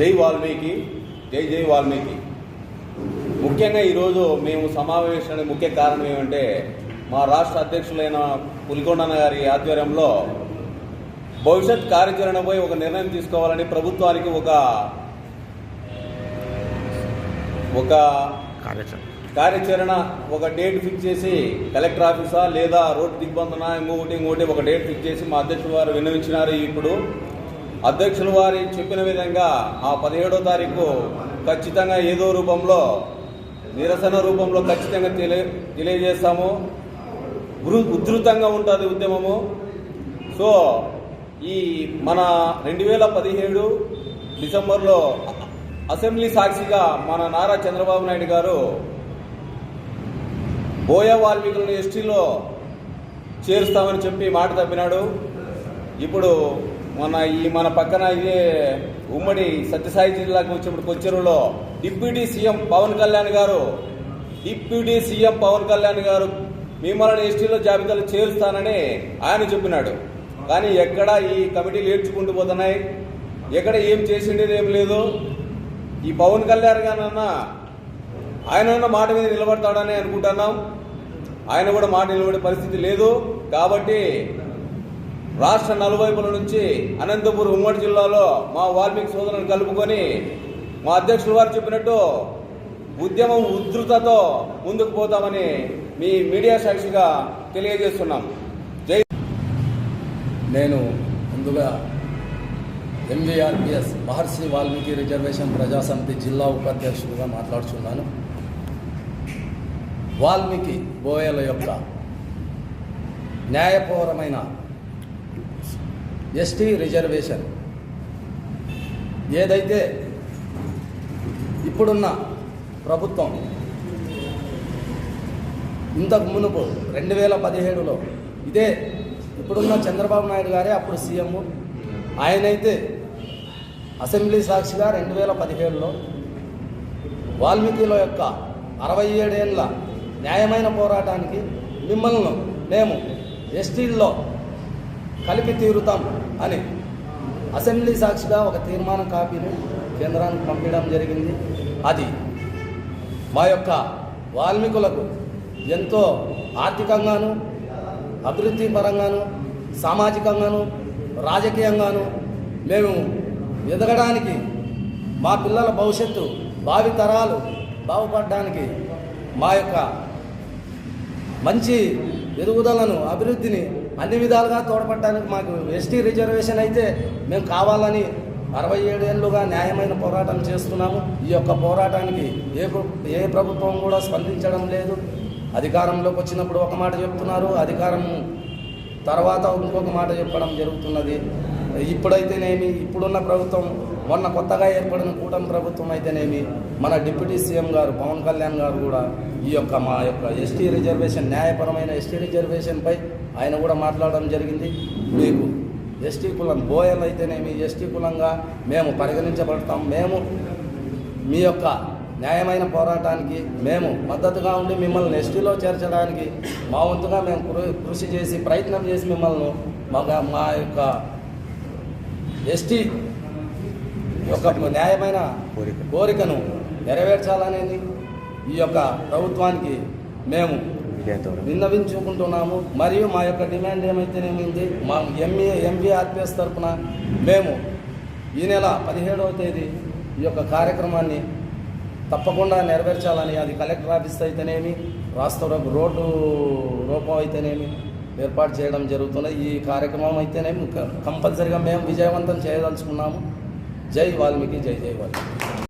జై వాల్మీకి జై జై వాల్మీకి. ముఖ్యంగా ఈరోజు మేము సమావేశానికి ముఖ్య కారణం ఏమంటే మా రాష్ట్ర అధ్యక్షులైన పులికొండన్న గారి ఆధ్వర్యంలో భవిష్యత్ కార్యాచరణపై ఒక నిర్ణయం తీసుకోవాలని ప్రభుత్వానికి ఒక ఒక కార్యాచరణ. ఒక డేట్ ఫిక్స్ చేసి కలెక్టర్ ఆఫీసా లేదా రోడ్డు దిగ్బంధన ఇంకొకటి ఇంకొకటి ఒక డేట్ ఫిక్స్ చేసి మా అధ్యక్షుల వారు విన్నవించినారు. ఇప్పుడు అధ్యక్షులు వారి చెప్పిన విధంగా ఆ పదిహేడో తారీఖు ఖచ్చితంగా ఏదో రూపంలో నిరసన రూపంలో ఖచ్చితంగా తెలియ తెలియజేస్తాము. ఉధృతంగా ఉంటుంది ఉద్యమము. సో ఈ మన రెండు వేల పదిహేడు డిసెంబర్లో అసెంబ్లీ సాక్షిగా మన నారా చంద్రబాబు నాయుడు గారు బోయ వాల్మీకులను ఎస్టీలో చేరుస్తామని చెప్పి మాట తప్పినాడు. ఇప్పుడు మన ఈ మన పక్కన ఇదే ఉమ్మడి సత్యసాయి జిల్లాకు వచ్చినప్పుడు కొచ్చెరులో deputy CM Pawan Kalyan garu deputy CM Pawan Kalyan గారు మిమ్మల్ని ఎస్టీలో జాబితాలో చేరుస్తానని ఆయన చెప్పినాడు. కానీ ఎక్కడ ఈ కమిటీలు ఏడ్చుకుంటూ పోతున్నాయి? ఎక్కడ ఏం చేసిండేది ఏం లేదు? ఈ పవన్ కళ్యాణ్ గారన్నా ఆయన ఉన్న మాట మీద నిలబడతాడని అనుకుంటున్నాం. ఆయన కూడా మాట నిలబడే పరిస్థితి లేదు. కాబట్టి రాష్ట్ర నలువైపుల నుంచి అనంతపురం ఉమ్మడి జిల్లాలో మా వాల్మీకి సోదరులను కలుపుకొని మా అధ్యక్షుల వారు చెప్పినట్టు ఉద్యమం ఉధృతతో ముందుకు పోతామని మీ మీడియా సాక్షిగా తెలియజేస్తున్నాం. జై నేను ముందుగా ఎంవీఆర్పిఎస్ మహర్షి వాల్మీకి రిజర్వేషన్ ప్రజాసమితి జిల్లా ఉపాధ్యక్షుడిగా మాట్లాడుతున్నాను వాల్మీకి బోయల యొక్క న్యాయపూర్వమైన ఎస్టీ రిజర్వేషన్ ఏదైతే ఇప్పుడున్న ప్రభుత్వం ఇంతకు మునుపు రెండు వేల పదిహేడులో ఇదే ఇప్పుడున్న చంద్రబాబు నాయుడు గారే అప్పుడు సీఎం. ఆయనైతే అసెంబ్లీ సాక్షిగా రెండు వేల పదిహేడులో వాల్మీకిల యొక్క అరవై ఏడేళ్ళ న్యాయమైన పోరాటానికి మిమ్మల్ని మేము ఎస్టీల్లో కలిపి తీరుతాం అని. అసెంబ్లీ సాక్షిగా ఒక తీర్మాన కాపీని కేంద్రానికి పంపించడం జరిగింది. అది మా యొక్క వాల్మీకులకు ఎంతో ఆర్థికంగాను అభివృద్ధి పరంగాను సామాజికంగాను రాజకీయంగాను మేము ఎదగడానికి మా పిల్లల భవిష్యత్తు భావితరాలు బాగుపడడానికి మా యొక్క మంచి ఎదుగుదలను అభివృద్ధిని అన్ని విధాలుగా తోడ్పడడానికి మాకు ఎస్టీ రిజర్వేషన్ అయితే మేము కావాలని అరవై ఏడు ఏళ్ళుగా న్యాయమైన పోరాటం చేస్తున్నాము. ఈ యొక్క పోరాటానికి ఏ ఏ ప్రభుత్వం కూడా స్పందించడం లేదు. అధికారంలోకి వచ్చినప్పుడు ఒక మాట చెప్తున్నారు. అధికారం తర్వాత ఇంకొక మాట చెప్పడం జరుగుతున్నది. ఇప్పుడైతేనేమి ఇప్పుడున్న ప్రభుత్వం మొన్న కొత్తగా ఏర్పడిన కూటమి ప్రభుత్వం అయితేనేమి మన డిప్యూటీ సీఎం గారు పవన్ కళ్యాణ్ గారు కూడా ఈ యొక్క మా యొక్క ఎస్టీ రిజర్వేషన్ న్యాయపరమైన ఎస్టీ రిజర్వేషన్పై ఆయన కూడా మాట్లాడడం జరిగింది. మీకు ఎస్టీ కులం బోయలు అయితేనేమి ఎస్టీ కులంగా మేము పరిగణించబడతాం. మేము మీ యొక్క న్యాయమైన పోరాటానికి మేము మద్దతుగా ఉండి మిమ్మల్ని ఎస్టీలో చేర్చడానికి మా వంతుగా మేము కృ- కృషి చేసి ప్రయత్నం చేసి మిమ్మల్ని మా మా యొక్క ఎస్టీ యొక్క న్యాయమైన కోరిక. కోరికను నెరవేర్చాలనేది ఈ యొక్క ప్రభుత్వానికి మేము విన్నవించుకుంటున్నాము. మరియు మా యొక్క డిమాండ్ ఏమైతేనేమింది? మా ఎంఏ ఎంవీఆర్పిఎస్ తరఫున మేము ఈ నెల పదిహేడవ తేదీ ఈ యొక్క కార్యక్రమాన్ని తప్పకుండా నెరవేర్చాలని అది కలెక్టర్ ఆఫీస్ అయితేనేమి రాష్ట్ర రోడ్డు రూపం అయితేనేమి ఏర్పాటు చేయడం జరుగుతుంది ఈ కార్యక్రమం అయితేనేమి కంపల్సరిగా మేము విజయవంతం చేయదలుచుకున్నాము. జై వాల్మీకి జై జై వాల్మీకి